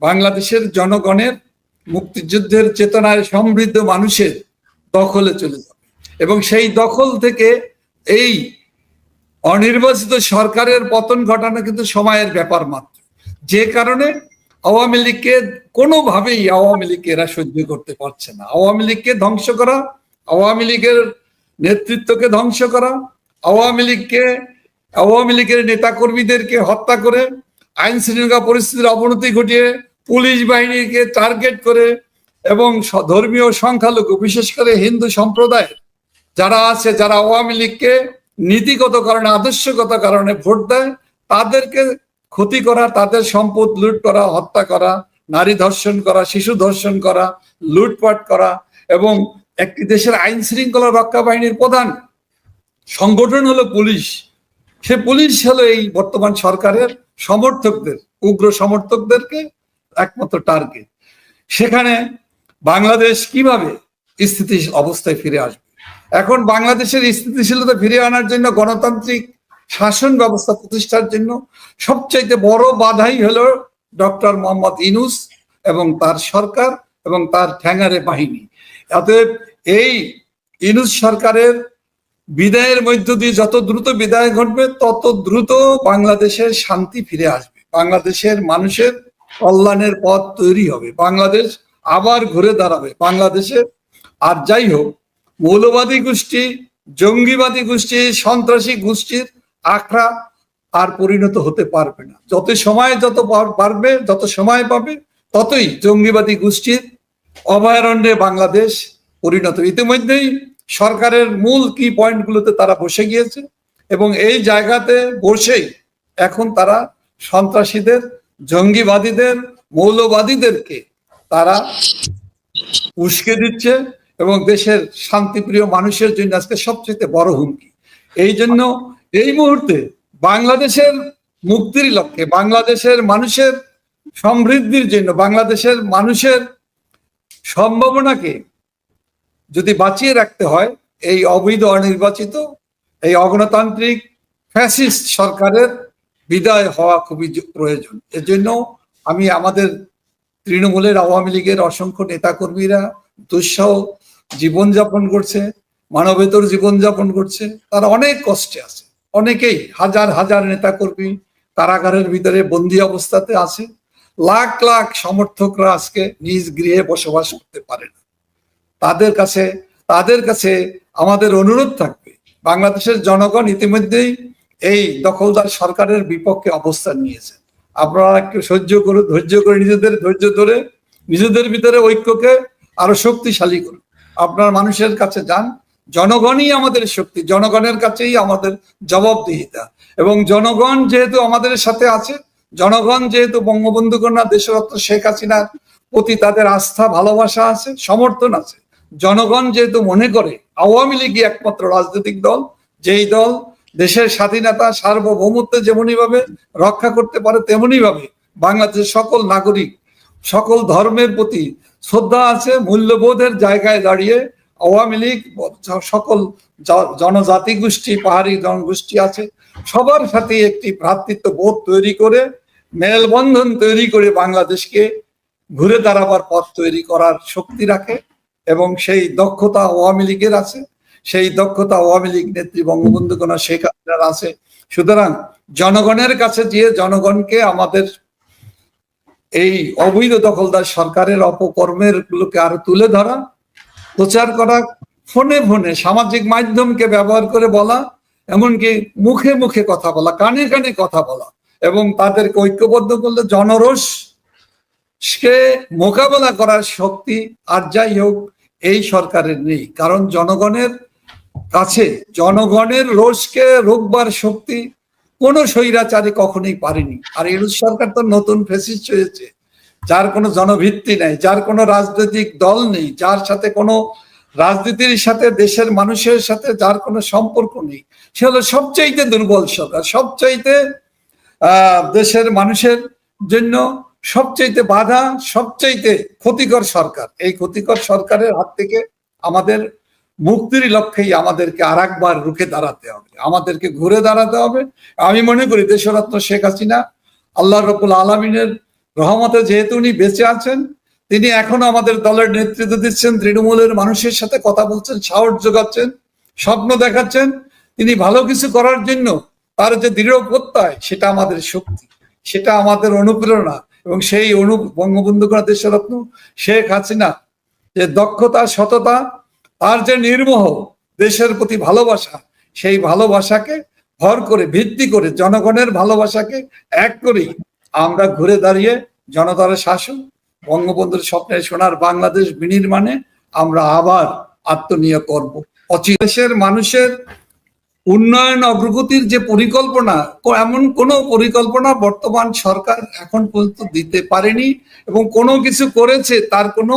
বাংলাদেশের জনগণের মুক্তিযুদ্ধের চেতনায় সমৃদ্ধ মানুষের দখলে চলে যাবে। এবং সেই দখল থেকে এই অনির্বাচিত সরকারের পতন ঘটানো কিন্তু সময়ের ব্যাপার মাত্র। যে কারণে আওয়ামী লীগকে কোনোভাবেই আওয়ামী লীগ এরা সহ্য করতে পারছে না। আওয়ামী লীগকে ধ্বংস করা, আওয়ামী লীগের নেতৃত্বকে ধ্বংস করা, আওয়ামী লীগকে, আওয়ামী লীগের নেতাকর্মীদেরকে হত্যা করে, আইন শৃঙ্খলা পরিস্থিতির অবনতি ঘটিয়ে পুলিশ বাহিনীকে টার্গেট করে এবং ধর্মীয় সংখ্যালঘু, বিশেষ করে হিন্দু সম্প্রদায়ের যারা আছে, যারা আওয়ামী লীগকে নীতিগত কারণে, আদর্শগত কারণে ভোট দেয়, তাদেরকে ক্ষতি করা, তাদের সম্পদ লুট করা, হত্যা করা, নারী ধর্ষণ করা, শিশু ধর্ষণ করা, লুটপাট করা এবং একটি দেশের আইন শৃঙ্খলা রক্ষা বাহিনীর প্রধান সংগঠন হলো পুলিশ। সে পুলিশ হলো এই বর্তমান সরকারের সমর্থকদের, উগ্র সমর্থকদেরকে একমাত্র টার্গেট সেখানে বাংলাদেশ কীভাবে স্থিতি অবস্থায় ফিরে আসবে? এখন বাংলাদেশের স্থিতিশীলতা ফিরে আনার জন্য গণতান্ত্রিক শাসন ব্যবস্থা প্রতিষ্ঠার জন্য সবচাইতে বড় বাধাই হলো ডক্টর মোহাম্মদ ইনুস এবং তার সরকার এবং তার ঠ্যাঙারে বাহিনী। অতএব এই ইনুস সরকারের বিদায়ের মধ্য দিয়ে যত দ্রুত বিদায় ঘটবে, তত দ্রুত বাংলাদেশের শান্তি ফিরে আসবে। বাংলাদেশের মানুষের কল্যাণের পথ তৈরি হবে। বাংলাদেশ আবার ঘুরে দাঁড়াবে। বাংলাদেশে আর যাই হোক, মৌলবাদী গোষ্ঠী, জঙ্গিবাদী গোষ্ঠী, সন্ত্রাসী গোষ্ঠীর আখড়া আর পরিণত হতে পারবে না। যত সময় যত পারবে যত সময় পাবে, ততই জঙ্গিবাদী গোষ্ঠীর অভয়ারণ্যে বাংলাদেশ পরিণত ইতিমধ্যেই সরকারের মূল কি পয়েন্টগুলোতে তারা বসে গিয়েছে এবং এই জায়গাতে বসেই এখন তারা সন্ত্রাসীদের জঙ্গিবাদীদের, মৌলবাদীদেরকে তারা উস্কে দিচ্ছে এবং দেশের শান্তিপ্রিয় মানুষের জন্য আজকে সবচেয়ে বড় হুমকি। এই জন্য এই মুহূর্তে বাংলাদেশের মুক্তির লক্ষ্যে, বাংলাদেশের মানুষের সমৃদ্ধির জন্য, বাংলাদেশের মানুষের সম্ভাবনাকে যদি বাঁচিয়ে রাখতে হয়, এই অবৈধ অনির্বাচিত, এই অগণতান্ত্রিক ফ্যাসিস্ট সরকারের বিদায় হওয়া খুবই প্রয়োজন। এজন্য আমি আমাদের তৃণমূলের আওয়ামী লীগের অসংখ্য নেতাকর্মীরা দুঃসহ জীবনযাপন করছে, মানবেতর জীবনযাপন করছে। তারা অনেক কষ্টে আছে। অনেকেই, হাজার হাজার নেতাকর্মী কারাগারের ভিতরে বন্দি অবস্থাতে আছে। লাখ লাখ সমর্থকরা আজকে নিজ গৃহে বসবাস করতে পারে না। তাদের কাছে তাদের কাছে আমাদের অনুরোধ থাকবে। বাংলাদেশের জনগণ ইতিমধ্যেই এই দখলদার সরকারের বিপক্ষে অবস্থান নিয়েছে। আপনারা একটু সহ্য করে ধৈর্য করে নিজেদের, ধৈর্য ধরে নিজেদের ভিতরে ঐক্যকে আরও শক্তিশালী করুন। আপনার মানুষের কাছে যান, জনগণই আমাদের শক্তি, জনগণের কাছেই আমাদের জবাবদিহিতা। এবং জনগণ যেহেতু আমাদের সাথে আছে, জনগণ যেহেতু বঙ্গবন্ধু কন্যা দেশরত্ন শেখ হাসিনার প্রতি তাদের আস্থা, ভালোবাসা আছে, সমর্থন আছে, জনগণ যেহেতু মনে করে, আওয়ামী লীগই একমাত্র রাজনৈতিক দল, যেই দল দেশের স্বাধীনতা, সার্বভৌমত্ব যেমনই ভাবে রক্ষা করতে পারে তেমনি ভাবে বাংলাদেশের সকল নাগরিক, সকল ধর্মের প্রতি শ্রদ্ধা আছে, মূল্যবোধের জায়গায় দাঁড়িয়ে আওয়ামী লীগ, সকল জনজাতি গোষ্ঠী, পাহাড়ি জনগোষ্ঠী আছে, সবার সাথে একটি ভ্রাতৃত্ব বোধ তৈরি করে, মেলবন্ধন তৈরি করে বাংলাদেশকে ঘুরে দাঁড়াবার পথ তৈরি করার শক্তি রাখে এবং সেই দক্ষতা আওয়ামী লীগের আছে। সেই দক্ষতা আওয়ামী লীগ নেত্রী বঙ্গবন্ধু কন্যা শেখ হাসিনার আছে। সুতরাং জনগণের কাছে গিয়ে জনগণকে আমাদের এই অবৈধ দখলদার সরকারের অপকর্মের গুলোকে আরও তুলে ধরা, প্রচার করা, ফোনে ফোনে সামাজিক মাধ্যমকে ব্যবহার করে বলা, এমনকি মুখে মুখে কথা বলা, কানে কানে কথা বলা এবং তাদেরকে ঐক্যবদ্ধ করলে জনরোষ কে মোকাবেলা করার শক্তি আর যাই হোক, এই সরকারের নেই। কারণ জনগণের কাছে জনগণের রোষকে রোগবার শক্তি কোন স্বৈরাচারী কখনোই পারেনি। আর ইউনুস সরকার তো নতুন ফেসিস্ট হয়েছে। যার কোনো জনভিত্তি নেই, যার কোনো রাজনৈতিক দল নেই, যার সাথে কোনো রাজনীতির সাথে, দেশের মানুষের সাথে যার কোনো সম্পর্ক নেই। সে হলো সবচাইতে দুর্বল সরকার, সবচাইতে দেশের মানুষের জন্য সবচাইতে বাধা, সবচাইতে ক্ষতিকর সরকার। এই ক্ষতিকর সরকারের হাত থেকে আমাদের মুক্তির লক্ষ্যেই আমাদেরকে আর একবার রুখে দাঁড়াতে হবে। আমাদেরকে ঘুরে দাঁড়াতে হবে। আমি মনে করি দেশরত্ন শেখ হাসিনা আল্লাহ রবুল আলমিনের রহমতে যেহেতু উনি বেঁচে আছেন, তিনি এখন আমাদের দলের নেতৃত্ব দিচ্ছেন, তৃণমূলের মানুষের সাথে কথা বলছেন, সাহস যোগাচ্ছেন, স্বপ্ন দেখাচ্ছেন। তিনি ভালো কিছু করার জন্য তার যে দৃঢ় প্রত্যয়, সেটা আমাদের শক্তি, সেটা আমাদের অনুপ্রেরণা এবং সেই অনু বঙ্গবন্ধু দেশরত্ন শেখ হাসিনা যে দক্ষতা, সততা তার যে নির্মোহ দেশের প্রতি ভালোবাসা, সেই ভালোবাসাকে ভর করে, ভিত্তি করে, জনগণের ভালোবাসাকে এক করেই আমরা ঘুরে দাঁড়িয়ে জনতার শাসন, বঙ্গবন্ধুর স্বপ্নে সোনার বাংলাদেশ বিনির্মাণে আমরা আবার আত্মনিয়োগ করব। দেশের মানুষের উন্নয়ন অগ্রগতির যে পরিকল্পনা, এমন কোনো পরিকল্পনা বর্তমান সরকার এখন পর্যন্ত দিতে পারেনি এবং কোনো কিছু করেছে তার কোনো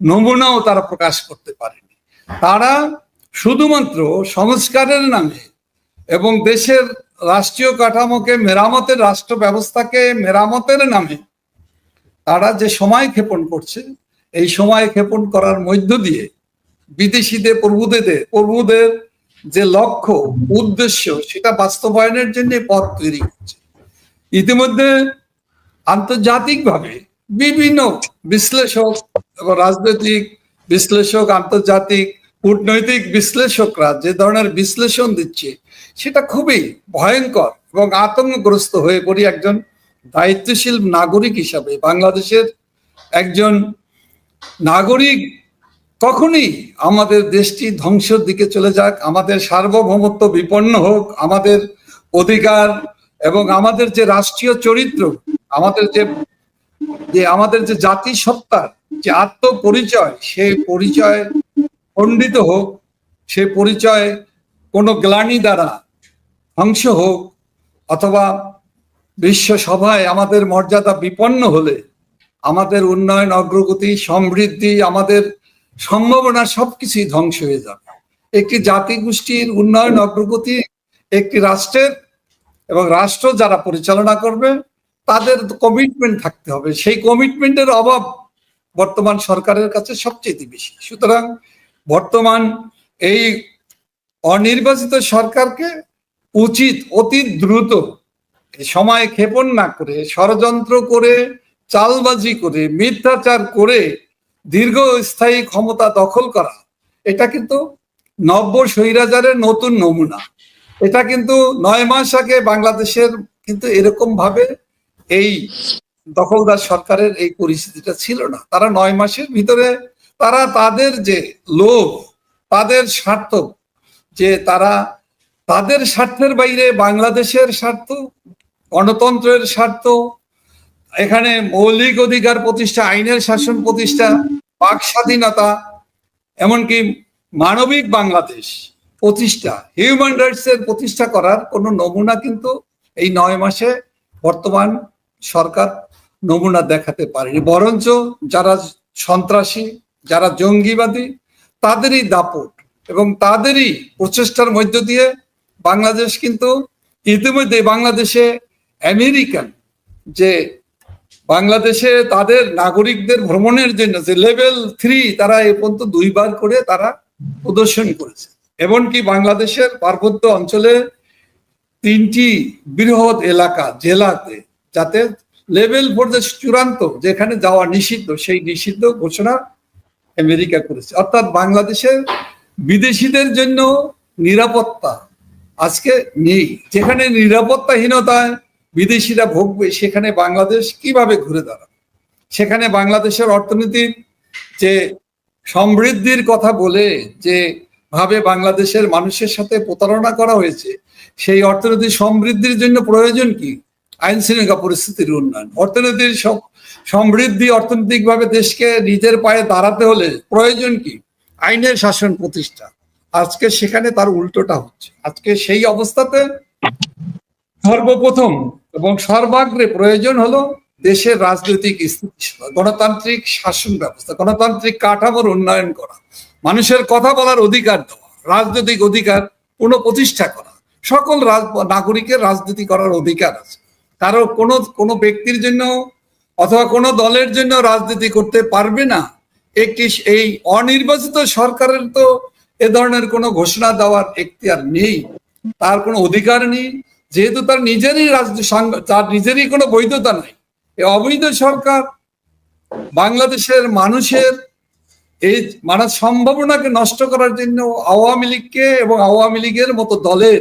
নমুনাও তারা প্রকাশ করতে পারেনি। তারা শুধুমাত্র সংস্কারের নামে এবং দেশের রাষ্ট্রীয় কাঠামোকে মেরামতের রাষ্ট্র ব্যবস্থাকে মেরামতের নামে তারা যে সময় ক্ষেপণ করছে, এই সময় ক্ষেপণ করার মধ্য দিয়ে বিদেশিদের প্রভুদের প্রভুদের যে লক্ষ্য, উদ্দেশ্য, সেটা বাস্তবায়নের জন্য পথ তৈরি করছে। ইতিমধ্যে আন্তর্জাতিকভাবে বিভিন্ন বিশ্লেষক এবং রাজনৈতিক বিশ্লেষক, আন্তর্জাতিক কূটনৈতিক বিশ্লেষকরা যে ধরনের বিশ্লেষণ দিচ্ছে, সেটা খুবই ভয়ঙ্কর এবং আতঙ্কগ্রস্ত হয়ে পড়ি একজন দায়িত্বশীল নাগরিক হিসাবে। বাংলাদেশের একজন নাগরিক কখনই আমাদের দেশটি ধ্বংসের দিকে চলে যাক, আমাদের সার্বভৌমত্ব বিপন্ন হোক, আমাদের অধিকার এবং আমাদের যে রাষ্ট্রীয় চরিত্র, আমাদের যে যে আমাদের যে জাতি সত্তার যে আত্মপরিচয় সেই পরিচয় খণ্ডিত হোক, সে পরিচয় কোনো গ্লানি দ্বারা ধ্বংস হোক অথবা বিশ্ব সভায় আমাদের মর্যাদা বিপন্ন হলে আমাদের উন্নয়ন, অগ্রগতি, সমৃদ্ধি, আমাদের সম্ভাবনা সবকিছুই ধ্বংস হয়ে যাবে। একটি জাতি গোষ্ঠীর উন্নয়ন, অগ্রগতি একটি রাষ্ট্রের এবং রাষ্ট্র যারা পরিচালনা করবে, তাদের কমিটমেন্ট থাকতে হবে। সেই কমিটমেন্টের অভাব বর্তমান সরকারের কাছে সবচেয়ে বেশি। সুতরাং বর্তমান এই অনির্বাচিত সরকারকে উচিত অতি দ্রুত সময় ক্ষেপণ না করে, ষড়যন্ত্র করে, চালবাজি করে, মিথ্যাচার করে দীর্ঘস্থায়ী ক্ষমতা দখল করা, এটা কিন্তু নব্য স্বৈরাচারের নতুন নমুনা। এটা কিন্তু নয় মাস আগে বাংলাদেশের কিন্তু এরকম ভাবে এই দখলদার সরকারের এই পরিস্থিতিটা ছিল না। তারা নয় মাসের ভিতরে তারা তাদের যে লোভ, তাদের স্বার্থ, যে তারা তাদের স্বার্থের বাইরে বাংলাদেশের স্বার্থ, গণতন্ত্রের স্বার্থ, এখানে মৌলিক অধিকার প্রতিষ্ঠা, আইনের শাসন প্রতিষ্ঠা বাক স্বাধীনতা, এমনকি মানবিক বাংলাদেশ প্রতিষ্ঠা হিউম্যান রাইটস এর প্রতিষ্ঠা করার কোনো নমুনা কিন্তু এই নয় মাসে বর্তমান সরকার নমুনা দেখাতে পারেনি। বরঞ্চ যারা সন্ত্রাসী যারা জঙ্গিবাদী, তাদেরই দাপট এবং তাদেরই প্রচেষ্টার মধ্য দিয়ে বাংলাদেশ কিন্তু ইতিমধ্যে বাংলাদেশে আমেরিকান যে বাংলাদেশে তাদের নাগরিকদের ভ্রমণের জন্য যে লেভেল থ্রি তারা এ পর্যন্ত দুইবার করে তারা প্রদর্শন করেছে। এমনকি বাংলাদেশের পার্বত্য অঞ্চলে তিনটি বৃহৎ এলাকা, জেলাতে, যাতে লেভেল ফোর যে চূড়ান্ত যেখানে যাওয়া নিষিদ্ধ, সেই নিষিদ্ধ ঘোষণা আমেরিকা করেছে। অর্থাৎ বাংলাদেশের বিদেশিদের জন্য নিরাপত্তা আজকে নেই। যেখানে নিরাপত্তাহীনতায় বিদেশিরা ভোগবে, সেখানে বাংলাদেশ কীভাবে ঘুরে দাঁড়াবে? সেখানে বাংলাদেশের অর্থনীতির যে সমৃদ্ধির কথা বলে, যে ভাবে বাংলাদেশের মানুষের সাথে প্রতারণা করা হয়েছে, সেই অর্থনৈতিক সমৃদ্ধির জন্য প্রয়োজন কি? আইন শৃঙ্খলা পরিস্থিতির উন্নয়ন অর্থনীতির সমৃদ্ধি অর্থনৈতিকভাবে দেশকে নিজের পায়ে দাঁড়াতে হলে প্রয়োজন কি? আইনের শাসন প্রতিষ্ঠা। আজকে সেখানে তার উল্টোটা হচ্ছে। আজকে সেই অবস্থাতে সর্বপ্রথম এবং সর্বাগ্রে প্রয়োজন হলো দেশের রাজনৈতিক স্থিতিশীলতা, গণতান্ত্রিক শাসন ব্যবস্থা, গণতান্ত্রিক কাঠামোর উন্নয়ন করা, মানুষের কথা বলার অধিকার দেওয়া, রাজনৈতিক অধিকার পুনঃপ্রতিষ্ঠা করা, সকল নাগরিকের রাজনীতি করার অধিকার আছে। কারও কোনো কোনো ব্যক্তির জন্য অথবা কোনো দলের জন্য রাজনীতি করতে পারবে না। একটি এই অনির্বাচিত সরকারের তো এ ধরনের কোনো ঘোষণা দেওয়ার এখতিয়ার নেই। তার কোনো অধিকার নেই। যেহেতু তার নিজেরই তার নিজেরই কোনো বৈধতা নাই। এই অবৈধ সরকার বাংলাদেশের মানুষের এই মানে সম্ভাবনাকে নষ্ট করার জন্য আওয়ামী লীগকে এবং আওয়ামী লীগের মতো দলের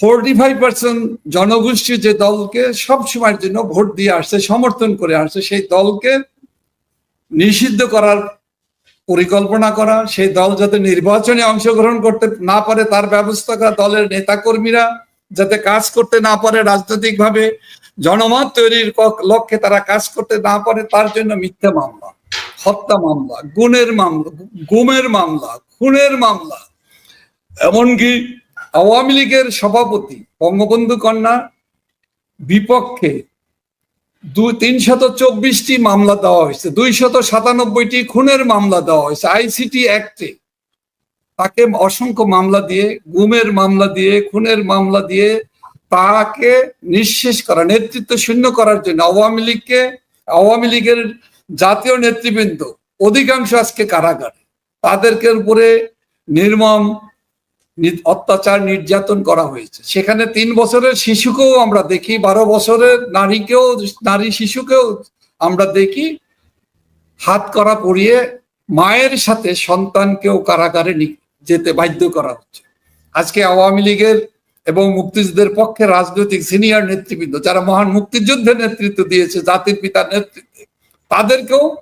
ফোরটি ফাইভ পার্সেন্ট জনগোষ্ঠী যে দলকে সব সময়ের জন্য ভোট দিয়ে আসছে, সমর্থন করে আসছে, সেই দলকে নিষিদ্ধ করার পরিকল্পনা করা, সেই দল যাতে নির্বাচনে অংশগ্রহণ করতে না পারে, তার ব্যবস্থা করা, দলের নেতাকর্মীরা যাতে কাজ করতে না পারে রাজনৈতিকভাবে, জনমত তৈরির লক্ষ্যে তারা কাজ করতে না পারে, তার জন্য মিথ্যা মামলা, হত্যা মামলা, গুণের মামলা, গুমের মামলা, খুনের মামলা, এমনকি আওয়ামী লীগের সভাপতি বঙ্গবন্ধু কন্যা বিপক্ষে দুই তিনশত চব্বিশটি মামলা দেওয়া হয়েছে, দুইশত সাতানব্বইটি খুনের মামলা দেওয়া হয়েছে, আইসিটি অ্যাক্টে। তাকে অসংখ্য মামলা দিয়ে, গুমের মামলা দিয়ে, খুনের মামলা দিয়ে তাকে নিঃশেষ করা, নেতৃত্ব শূন্য করার জন্য আওয়ামী লীগকে, আওয়ামী লীগের জাতীয় নেতৃবৃন্দ, অধিকাংশ আজকে কারাগারে। তাদেরকে উপরে নির্মম অত্যাচার নির্যাতন করা হয়েছে। সেখানে তিন বছরের শিশুকেও আমরা দেখি, বারো বছরের নারীকেও, নারী শিশুকেও আমরা দেখি, হাত করা পরিয়ে মায়ের সাথে সন্তানকেও কারাগারে যেতে বাধ্য করা হচ্ছে। আজকে আওয়ামী লীগের এবং মুক্তিযুদ্ধের পক্ষে রাজনৈতিক সিনিয়র নেতৃবৃন্দ, যারা মহান মুক্তিযুদ্ধের নেতৃত্ব দিয়েছে, জাতির পিতার নেতৃত্বে, তাদেরকেও